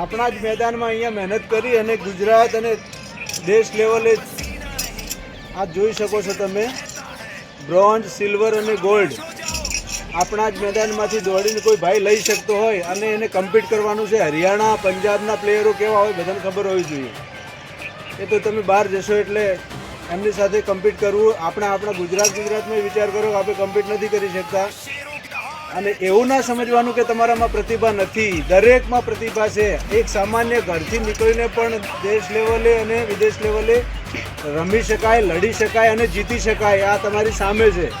આપણા જ મેદાનમાં અહીંયા મહેનત કરી અને ગુજરાત અને દેશ લેવલે આ જોઈ શકો છો તમે. બ્રોન્ઝ, સિલ્વર અને ગોલ્ડ આપણા જ મેદાનમાંથી દોડીને કોઈ ભાઈ લઈ શકતો હોય અને એને કમ્પીટ કરવાનું છે. હરિયાણા, પંજાબના પ્લેયરો કેવા હોય બધાને ખબર હોવી જોઈએ. એ તો તમે બહાર જશો એટલે એમની સાથે કમ્પીટ કરવું, આપણે આપણા ગુજરાત ગુજરાતમાં વિચાર કરો આપણે કમ્પીટ નથી કરી શકતા. અને એવું ના સમજવાનું કે તમારામાં પ્રતિભા નથી. દરેકમાં પ્રતિભા છે. એક સામાન્ય ઘરથી નીકળીને પણ દેશ લેવલે અને વિદેશ લેવલે રમી શકાય, લડી શકાય અને જીતી શકાય. આ તમારી સામે છે.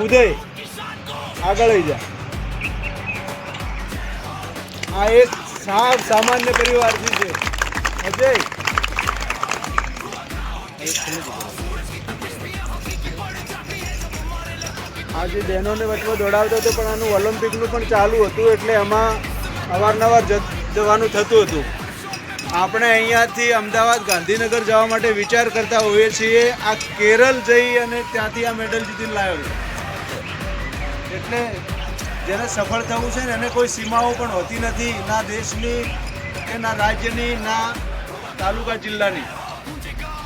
ઉદય, આગળ આવી જા. આ એક સાવ સામાન્ય પરિવારથી છે. અજય. આજે બહેનોને વચમાં દોડાવતો હતો, પણ આનું ઓલિમ્પિકનું પણ ચાલુ હતું એટલે એમાં અવારનવાર જવાનું થતું હતું. આપણે અહીંયાથી અમદાવાદ ગાંધીનગર જવા માટે વિચાર કરતા હોઈએ છીએ, આ કેરળ જઈ અને ત્યાંથી આ મેડલ જીતીને લાવ્યો એટલે જેને સફળ થવું છે ને, એને કોઈ સીમાઓ પણ હોતી નથી, ના દેશની કે ના રાજ્યની, ના તાલુકા જિલ્લાની.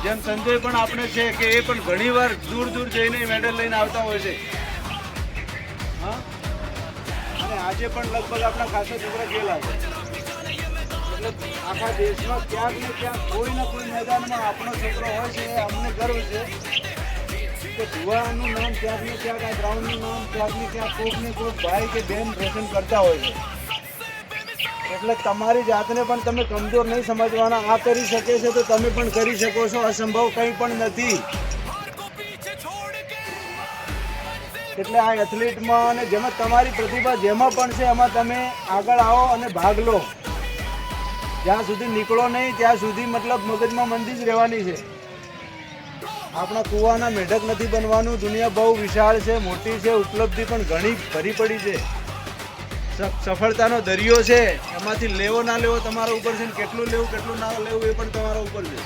જેમ સંજય પણ આપણે છે કે એ પણ ઘણીવાર દૂર દૂર જઈને મેડલ લઈને આવતા હોય છે. અને આજે પણ લગભગ આપણા ખાસા છોકરા ગયેલા છે. એટલે આખા દેશમાં ક્યાંક ને ક્યાંક કોઈ ને કોઈ મેદાનમાં આપણો છોકરો હોય છે અમને ગર્વ છે કે જુવાનું નામ ક્યાંક ને ક્યાંક, આ ગ્રાઉન્ડનું નામ ક્યાંક ને ક્યાંક કોઈક ને કોઈક ભાઈ કે બેન રોશન કરતા હોય છે. એટલે તમારી જાતને પણ તમે કમજોર નહીં સમજવાના. આ કરી શકે છે તો તમે પણ કરી શકો છો. અસંભવ કંઈ પણ નથી. એટલે આ એથ્લીટમાં અને જેમાં તમારી પ્રતિભા જેમાં પણ છે, એમાં તમે આગળ આવો અને ભાગ લો. જ્યાં સુધી નીકળો નહીં, ત્યાં સુધી મતલબ મગજમાં મંદી જ રહેવાની છે. આપણા કુવાના મેઢક નથી બનવાનું, દુનિયા બહુ વિશાળ છે, મોટી છે, ઉપલબ્ધિ પણ ઘણી ભરી પડી છે. સફળતાનો દરિયો છે, એમાંથી લેવો ના લેવો તમારા ઉપર છે કેટલું લેવું, કેટલું ના લેવું એ પણ તમારા ઉપર છે.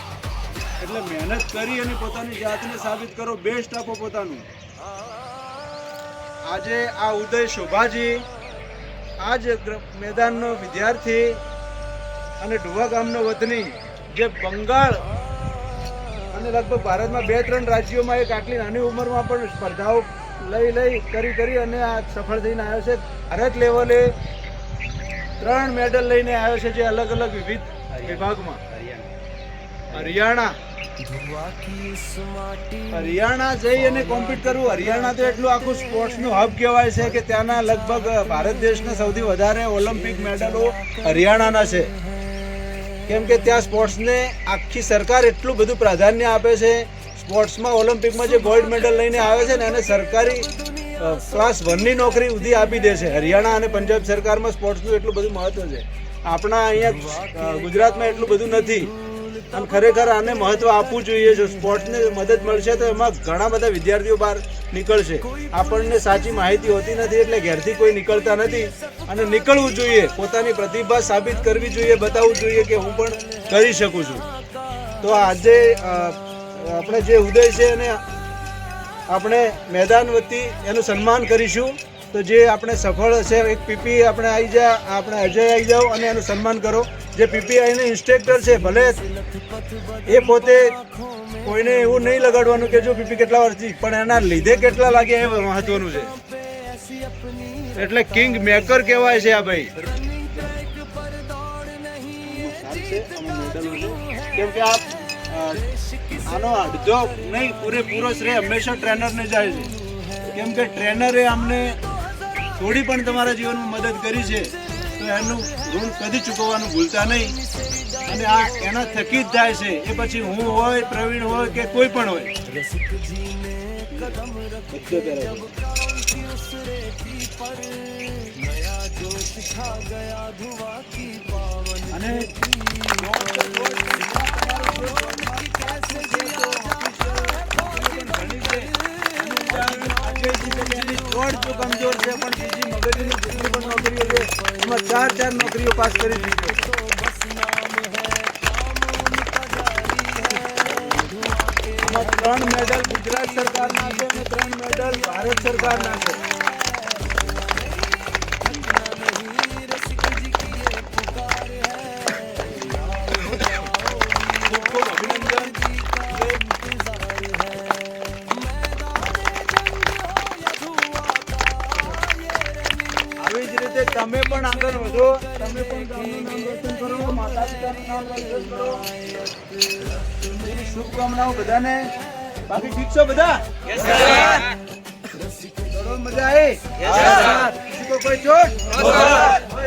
એટલે મહેનત કરી અને પોતાની જાતને સાબિત કરો બેસ્ટ આપો પોતાનું. આજે આ ઉદય શોભાજી આ જ મેદાનનો વિદ્યાર્થી અને ઢુવા ગામનો વતની, જે બંગાળ અને લગભગ ભારતમાં બે ત્રણ રાજ્યોમાં એક આટલી નાની ઉંમરમાં પણ સ્પર્ધાઓ લઈ લઈ કરી કરી અને આ સફળ થઈને આવ્યો છે. ભારત લેવલે ત્રણ મેડલ લઈને આવ્યો છે જે અલગ અલગ વિવિધ વિભાગમાં. હરિયાણા. હરિયાણા જઈ અને કોમ્પીટ કરવું. હરિયાણા તો એટલું આખું સ્પોર્ટ્સનું હબ કહેવાય છે કે ત્યાંના લગભગ ભારત દેશના સૌથી વધારે ઓલિમ્પિક મેડલો હરિયાણાના છે. કેમ કે ત્યાં સ્પોર્ટ્સને આખી સરકાર એટલું બધું પ્રાધાન્ય આપે છે. સ્પોર્ટ્સમાં ઓલિમ્પિકમાં જે ગોલ્ડ મેડલ લઈને આવે છે ને, એને સરકારી ક્લાસ વનની નોકરી ઉધી આપી દે છે. હરિયાણા અને પંજાબ સરકારમાં સ્પોર્ટ્સનું એટલું બધું મહત્વ છે. આપણા અહીંયા ગુજરાતમાં એટલું બધું નથી. અને ખરેખર આને મહત્વ આપવું જોઈએ. જો સ્પોર્ટ્સને મદદ મળશે તો એમાં ઘણા બધા વિદ્યાર્થીઓ બહાર નીકળશે. આપણને સાચી માહિતી હોતી નથી એટલે ઘેરથી કોઈ નીકળતા નથી. અને નીકળવું જોઈએ. પોતાની પ્રતિભા સાબિત કરવી જોઈએ, બતાવવું જોઈએ કે હું પણ કરી શકું છું. તો આજે આપણે જે ઉદય છે એને આપણે મેદાન વતી એનું સન્માન કરીશું. તો જે આપણે સફળ છે એક પીપી આપણે આવી જા, આપણે અજય આવી જાઓ અને એનું સન્માન કરો. જે પીપીઆઈને ઇન્સ્ટ્રક્ટર છે, ભલે એ પોતે કોઈને એવું નહીં લગાડવાનું કે જો પીપી કેટલા વર્ષથી, પણ એના લીધે કેટલા લાગે એ મહત્વનું છે. એટલે કિંગ મેકર કહેવાય છે આ ભાઈ. કેમ કે આનો અડધો નહીં પૂરેપૂરો શ્રેય હંમેશા ટ્રેનરને જાય છે. કેમ કે ટ્રેનરે અમને થોડી પણ તમારા જીવનમાં મદદ કરી છે, તો એનું ઋણ કદી ચૂકવવાનું ભૂલતા નહીં અને આ એના થકી જ જાય છે, એ પછી હું હોય, પ્રવીણ હોય કે કોઈ પણ હોય. અને જો કમજોર છે, પણ બીજી મગજની જેટલી પણ નોકરીઓ છે. એમાં ચાર ચાર નોકરીઓ પાસ કરી દીધી. ત્રણ મેડલ ગુજરાત સરકારના છે અને ત્રણ મેડલ ભારત સરકારના છે. શુભકામનાઓ બધાને બાકી ઠીક છો બધા મજા આવે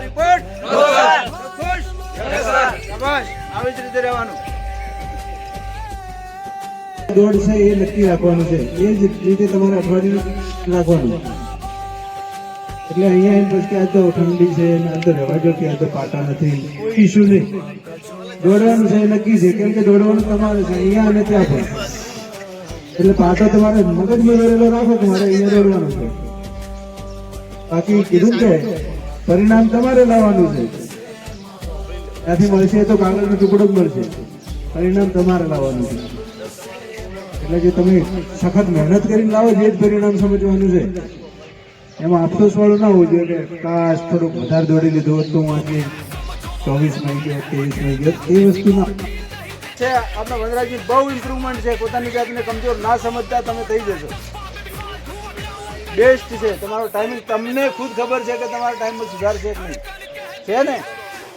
રિપોર્ટ ખુશ આવી જ રીતે રહેવાનું દોડ છે એ નક્કી રાખવાનું છે. એ જ રીતે તમારે અઠવાડિયું રાખવાનું. એટલે અહીંયા એમ પછી કે આ તો ઠંડી છે આ તો રહેવા જો કે આ તો પાટા નથી. કોઈ નહીં. દોડવાનું છે, નક્કી છે. કેમ કે દોડવાનું તમારે છે. અહીંયા અને ત્યાં પણ. એટલે પાટો તમારે મગજમાં દોરેલો રાખો તમારે મારે અહીંયા દોડવાનું છે. બાકી કીધું કે પરિણામ તમારે લાવવાનું છે. ત્યાંથી મળશે તો કાગળનો ટુકડો જ મળશે. પરિણામ તમારે લાવવાનું છે. એટલે જે તમે સખત મહેનત કરીને લાવો, જે જ પરિણામ સમજવાનું છે. એમાં અફસોસ વાળું ના હોવું જોઈએ કે કાશ થોડુંક વધારે દોડી લીધું હોત હું આજે ચોવીસમાં ગયો, ત્રેવીસમાં ગયો. એ વસ્તુ ના. છે, આપણા વનરાજી બહુ ઇમ્પ્રુવમેન્ટ છે, પોતાની જાતને કમજોર ના સમજતા તમે થઈ જશો. બેસ્ટ છે, તમારો ટાઈમિંગ તમને ખુદ ખબર છે કે તમારો ટાઈમમાં સુધાર છે કે નહીં. છે ને?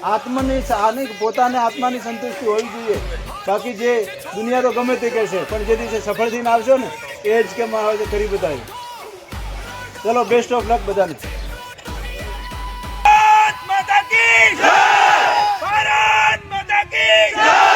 આત્મની આની પોતાને આત્માની સંતુષ્ટિ હોવી જોઈએ. બાકી જે દુનિયા તો ગમે તે કહેશે, પણ જે દિવસે સફળ થઈને આવશો ને, એ જ કે મારા કરી બતાવ્યું ચલો બેસ્ટ ઓફ લક બધાને. ભારત માતા કી જય! ભારત માતા કી જય!